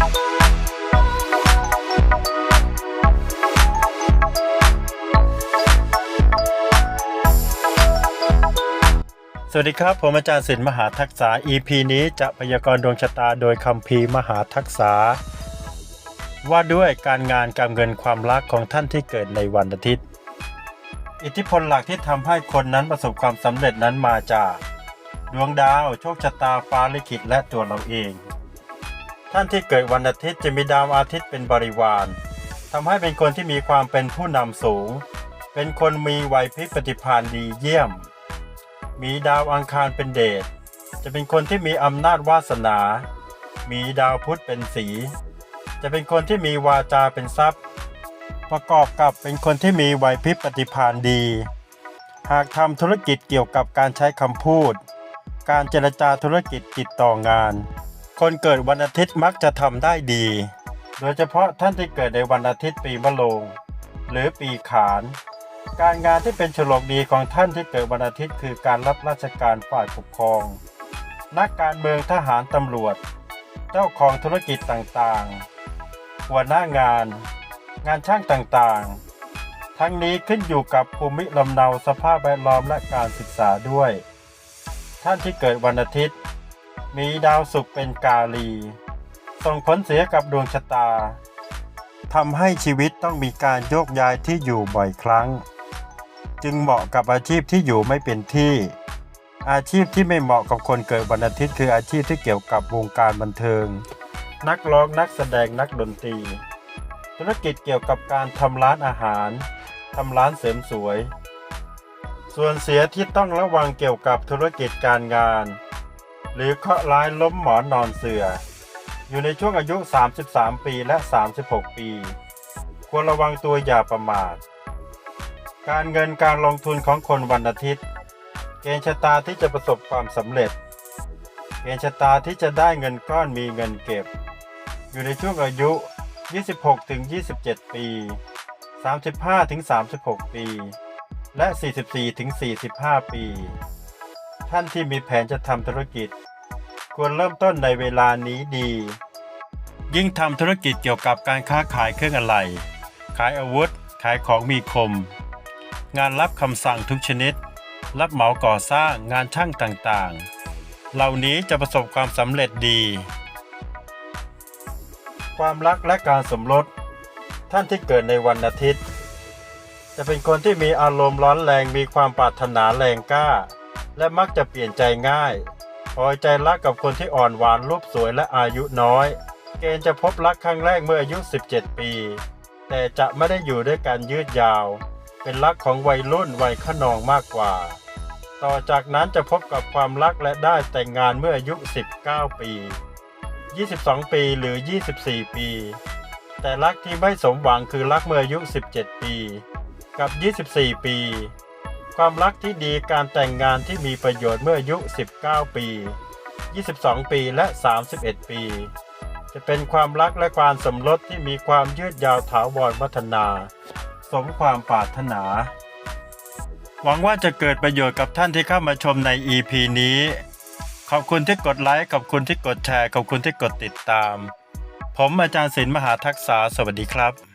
สวัสดีครับ ผมอาจารย์ศิลป์มหาทักษะ EP นี้จะพยากรณ์ดวงชะตาโดยคำพีมหาทักษะว่าด้วยการงานการเงินความรักของท่านที่เกิดในวันอาทิตย์ อิทธิพลหลักที่ทำให้คนนั้นประสบความสำเร็จนั้นมาจาก ดวงดาว โชคชะตาฟ้าลิขิตและตัวเราเอง ท่านที่เกิดวันอาทิตย์จะมีดาวอาทิตย์เป็นบริวารทำให้เป็นคนที่มีความเป็นผู้นำสูง เป็นคนมีไหวพริบปฏิภาณดีเยี่ยม มีดาวอังคารเป็นเดช จะเป็นคนที่มีอำนาจวาสนา มีดาวพุธเป็นสี จะเป็นคนที่มีวาจาเป็นทรัพย์ ประกอบกับเป็นคนที่มีไหวพริบปฏิภาณดี หากทำธุรกิจเกี่ยวกับการใช้คำพูด การเจรจาธุรกิจติดต่องาน คนเกิดวันอาทิตย์มักจะทำได้ดี โดยเฉพาะท่านที่เกิดในวันอาทิตย์ปีมะโรงหรือปีขาน การงานที่เป็นฉลกดีของท่านที่เกิดวันอาทิตย์คือการรับราชการฝ่ายปกครอง นักการเมืองทหารตำรวจ เจ้าของธุรกิจต่างๆ หัวหน้างาน งานช่างต่างๆ ทั้งนี้ขึ้นอยู่กับภูมิลำเนาสภาพแวดล้อมและการศึกษาด้วย ท่านที่เกิดวันอาทิตย์ มีดาวศุกร์เป็นกาลี ส่งผลเสียกับดวงชะตาทำให้ชีวิตต้องมีการโยกย้ายที่อยู่บ่อยครั้ง จึงเหมาะกับอาชีพที่อยู่ไม่เป็นที่ อาชีพที่ไม่เหมาะกับคนเกิดวันอาทิตย์คืออาชีพที่เกี่ยวกับวงการบันเทิง นักร้องนักแสดงนักดนตรี ธุรกิจเกี่ยวกับการทำร้านอาหารทำร้านเสริมสวย ส่วนเสียที่ต้องระวังเกี่ยวกับธุรกิจการงาน หรือเคราะห์ร้ายล้มหมอนนอนเสืออยู่ในช่วงอายุ 33 ปีและ 36 ปี ควรระวังตัวอย่าประมาท การเงินการลงทุนของคนวันอาทิตย์ เกณฑ์ชะตาที่จะประสบความสำเร็จ เกณฑ์ชะตาที่จะได้เงินก้อนมีเงินเก็บ อยู่ในช่วงอายุ 26ถึง27 ปี 35ถึง36 ปี และ 44ถึง45 ปี ท่านที่มีแผนจะทำธุรกิจ ควรเริ่มต้นในเวลานี้ดี ยิ่งทำธุรกิจเกี่ยวกับการค้าขายเครื่องอะไหล่ขายอาวุธ ขายของมีคม งานรับคำสั่งทุกชนิด รับเหมาก่อสร้างงานช่างต่างๆ เหล่านี้จะประสบความสำเร็จดี ความรักและการสมรสท่านที่เกิดในวันอาทิตย์ จะเป็นคนที่มีอารมณ์ร้อนแรงมีความปรารถนาแรงกล้า และมักจะเปลี่ยนใจง่าย พอใจรักกับคนที่อ่อนหวานรูปสวยและอายุน้อย เกณฑ์จะพบรักครั้งแรกเมื่ออายุ 17 ปี แต่จะไม่ได้อยู่ด้วยกันยืดยาว เป็นรักของวัยรุ่นวัยขนองมากกว่า ต่อจากนั้นจะพบกับความรักและได้แต่งงานเมื่ออายุ 19 ปี 22 ปีหรือ 24 ปี แต่รักที่ไม่สมหวังคือรักเมื่ออายุ 17 ปี กับ 24 ปี ความรักที่ดีการแต่งงานที่มีประโยชน์เมื่ออายุ 19 ปี 22 ปีและ 31 ปี จะเป็นความรักและความสมรสที่มีความยืดยาวถาวรวัฒนา สมความปรารถนา หวังว่าจะเกิดประโยชน์กับท่านที่เข้ามาชมใน EP นี้ ขอบคุณที่กดไลค์ขอบคุณที่กดแชร์ขอบคุณที่กดติดตาม ผมอาจารย์ศิลป์มหาทักษะสวัสดีครับ